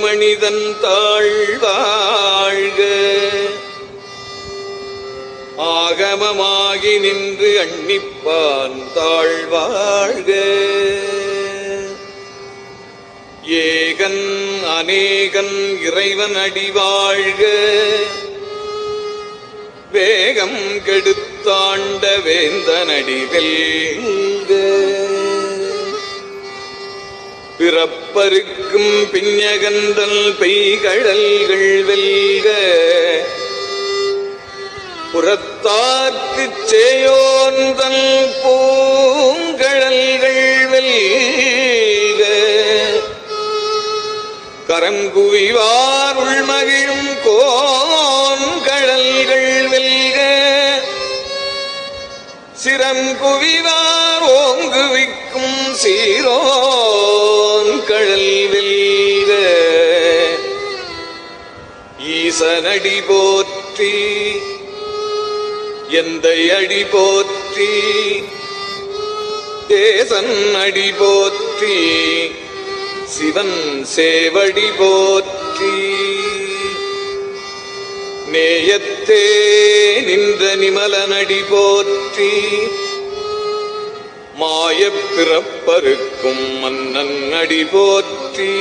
மனிதன் தாழ்வாழ்க. ஆகமமாகி நின்று அன்னிப்பான் தாழ்வாழ்க. ஏகன் அநேகன் இறைவன் அடிவாழ்க. வேகம் கெடுத்தாண்ட வேந்தனடிவில் பிறப்பு பருக்கும் பிஞகந்தல் பெய்கழல்கள் வெல்க. புறத்தார்க்குச் சேயோந்தல் பூங்கழல்கள் வெல்க. கரங்குவிவார் உள்மகிழும் கோன்கழல்கள் வெல்க. சிரங்குவிவார் ஓங்குவிக்கும் சீரோ கடல் வெல்க ஈசனடி போற்றி எந்த அடி போற்றி தேசன் அடி போற்றி சிவன் சேவடி போற்றி. நேயத்தே நின்ற நிமலனடி போற்றி மாயப் பிறப்பருக்கும் மன்னன் அடி போற்றி.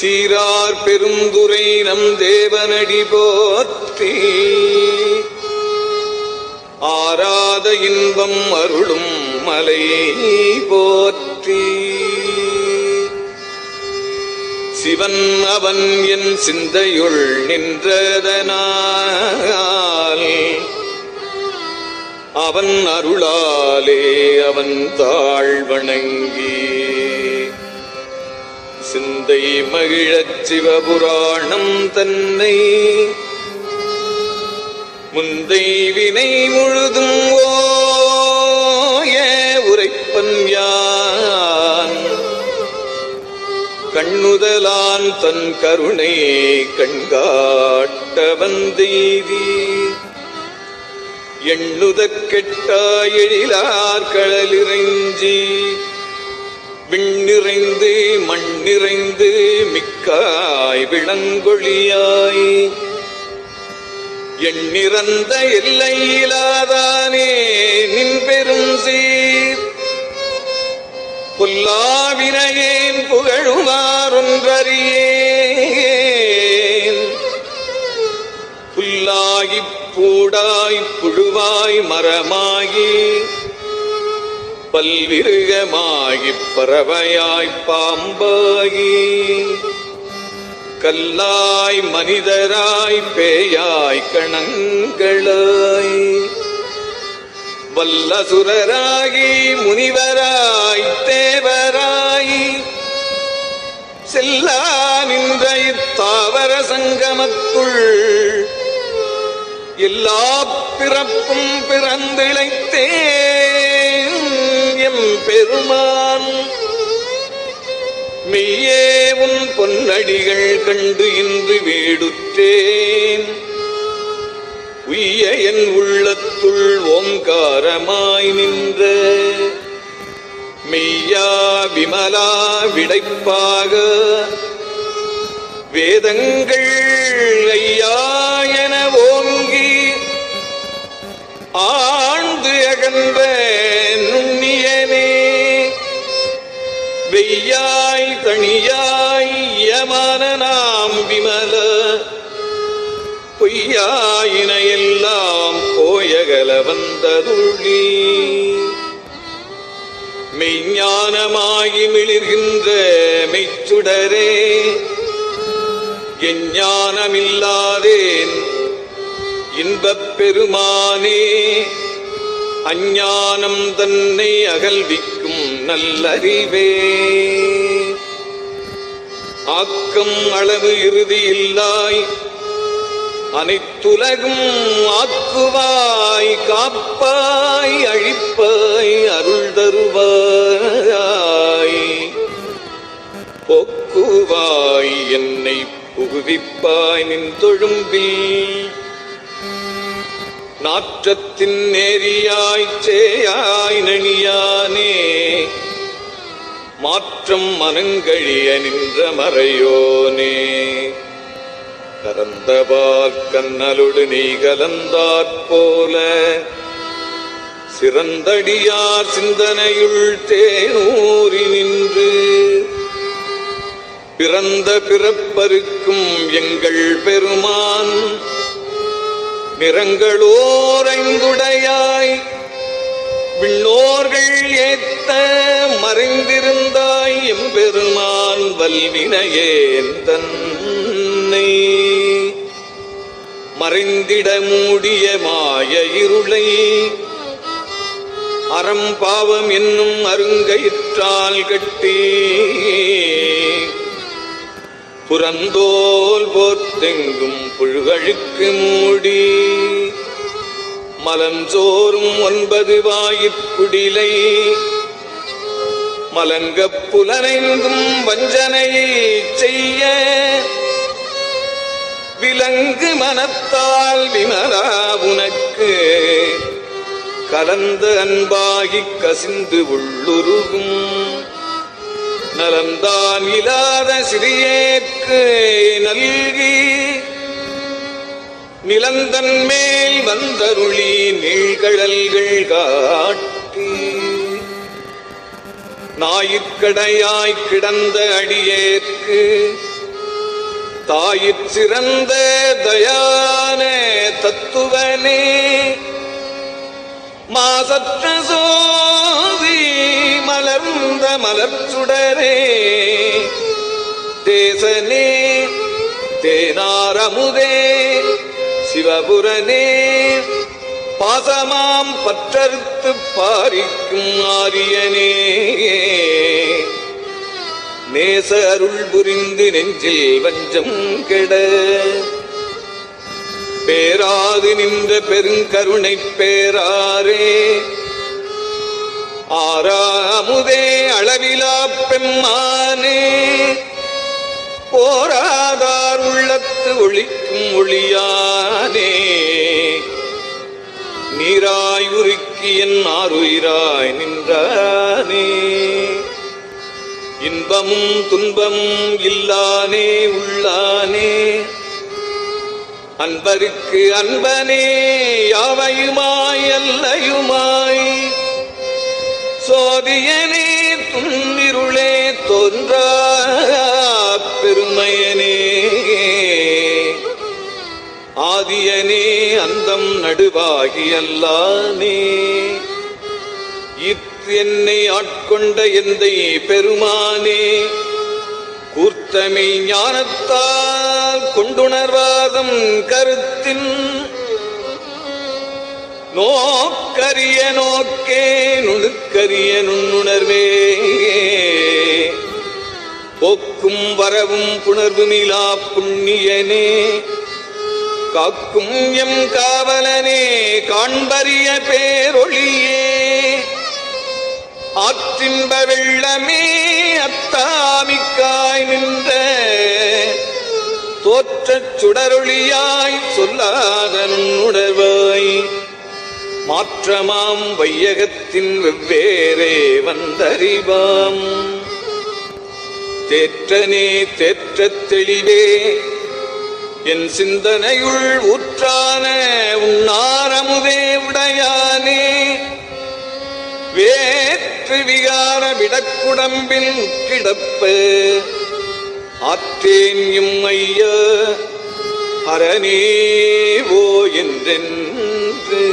சீரார் பெருந்துரை நம் தேவனடி போற்றி. ஆராத இன்பம் அருளும் மலையை போற்றி. சிவன் அவன் என் சிந்தையுள் நின்றதனால் அவன் அருளாலே அவன் தாழ் வணங்கி சிந்தை மகிழச் சிவபுராணம் தன்னை. முந்தை வினை முழுதும் ஓய உரைப்பன் யான். கண்ணுதலான் தன் கருணை கண்காட்ட வந்தெய்தி எண்ணுதற் எழிலார் கடலிறைஞ்சி விண்ணிறைந்து மண்ணிறைந்து மிக்காய் விளங்கொழியாய் எண்ணிறந்த எல்லையிலாதானே நின் பெரும் சீர் புல்லாவினையேன் புகழுமாறொன்றறியேன். புல்லாகிப் பூடாய்ப் புழுவாய் மரமாகி பல்விருகமாகி பறவையாய் பாம்பாகி கல்லாய் மனிதராய் பேயாய் கணங்களாய் வல்லசுரராகி முனிவராய் தேவராய் செல்லா நின்ற இத்தாவர சங்கமத்துள் எல்லா பிறப்பும் பிறந்திழைத்தேன். எம் பெருமான் மெய்யே உன் பொன்னடிகள் கண்டு இன்று வீடுற்றேன் உய்ய என் உள்ளத்துள் ஓங்காரமாய் நின்ற. மெய்யா விமலா விடைப்பாக. வேதங்கள் ஐயா ஆழ்ந்து அகன்ற நுண்ணியனே. வெய்யாய் தனியாய் யமான நாம் விமல. பொய்யாயின எல்லாம் போயகல வந்ததுள்ளி. மெய்ஞானமாகி மிளிர்கின்ற மெய்ச்சுடரே. எஞ்ஞானமில்லாதேன் இன்பப் பெருமானே அஞ்ஞானம் தன்னை அகல்விக்கும் நல்லறிவே. ஆக்கம் அளவு இறுதி இல்லாய் அனைத்துலகும் ஆக்குவாய் காப்பாய் அழிப்பாய் அருள் தருவாய். போக்குவாய் என்னை புகுவிப்பாய் நின் தொழும்பில். நாற்றத்தின் நேரியாய் சேயாய் நணியானே மாற்றம் மனங்கழிய நின்ற மறையோனே. கரந்தபால் கண்ணலுடு நீ கலந்தாற்போல சிறந்தடியார் சிந்தனையுள் தேனூறி நின்று. பிறந்த பிறப்பருக்கும் எங்கள் பெருமான் நிறங்களோரைந்துடையாய் விண்ணோர்கள் ஏத்த மறைந்திருந்தாய் எம்பெருமான் வல்வினையேந்தன்னை மறைந்திட மூடிய மாய இருளை. அறம்பாவம் என்னும் அருங்கயிற்றால் கட்டி. புறந்தோல் போர்த்தெங்கும் புழுகழுக்கு மூடி. மலஞ்சோறும் ஒன்பது வாயிற்குடிலை மலங்கப் புலனைந்தும் வஞ்சனையை செய்ய. விலங்கு மனத்தால் விமலா உனக்கு. கலந்த அன்பாகிக் கசிந்து உள்ளுருகும். நலந்தான் இல்லாத சிறியேற்கு நல்கி. நிலந்தன் மேல் வந்தருளி நீழ்கழல்கள் காட்டி. நாயிற்கடையாய் கிடந்த அடியேற்கு தாயிற் சிறந்த தயான தத்துவனே. மாசற்ற சோதி மலர்ந்த மலர்ச்சுடரே தேசனே தேனாரமுதே சிவபுரனே பாசமாம் பற்றறுத்து பாரிக்கும் ஆரியனே. நேச அருள் புரிந்து நெஞ்சில் வஞ்சம் கெட பேராது நின்ற பெருங்கருணை பேராரே. ஆறாமுதே அளவிலா பெம்மானே போராதா ஒளிக்கும் ஒளியானே. நீராய் உருக்கி என் ஆறுயிராய் நின்றானே. இன்பமும் துன்பமும் இல்லானே உள்ளானே. அன்பருக்கு அன்பனே யாவையுமாய் அல்லையுமாய். சோதியனே துன்னிருளே தோன்றா அந்தம் நடுவாகியல்லானே இத் என்னை ஆட்கொண்ட எந்தை பெருமானே. கூர்த்தமை ஞானத்தால் கொண்டுணர்வாதம் கருத்தின். நோக்கரிய நோக்கே நுணுக்கரிய நுண்ணுணர்வே. போக்கும் வரவும் புணர்வுமிலா புண்ணியனே. காக்கும் எம் காவலனே காண்பறிய பேரொழியே. ஆற்றின்ப வெள்ளமே அத்தாமிக்காய் நின்ற தோற்றச் சுடரொளியாய் சொல்லாத நுணர்வாய் மாற்றமாம் வையகத்தின் வெவ்வேறே வந்தறிவாம். தேற்றனே தேற்ற தெளிவே என் சிந்தனையுள் உற்றான உன்னாரமுதே உடையானே. வேற்று விகார விடக்குடம்பில் கிடப்பு. ஆற்றேன் ஐய அரணேவோ என்றென்று.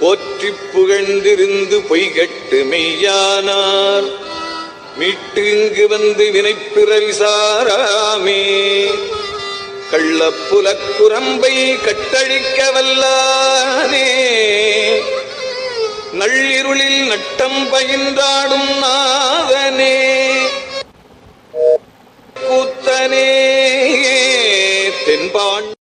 போற்றி புகழ்ந்திருந்து பொய்கட்டு மெய்யானார். மீட்டு இங்கு வந்து வினைப்பிறவி சாராமே கள்ளப்புலக்குரம்பை கட்டழிக்க வல்லானே நள்ளிருளில் நட்டம் பயின்றாடும் நாதனே. கூத்தனே தென்பாண்டி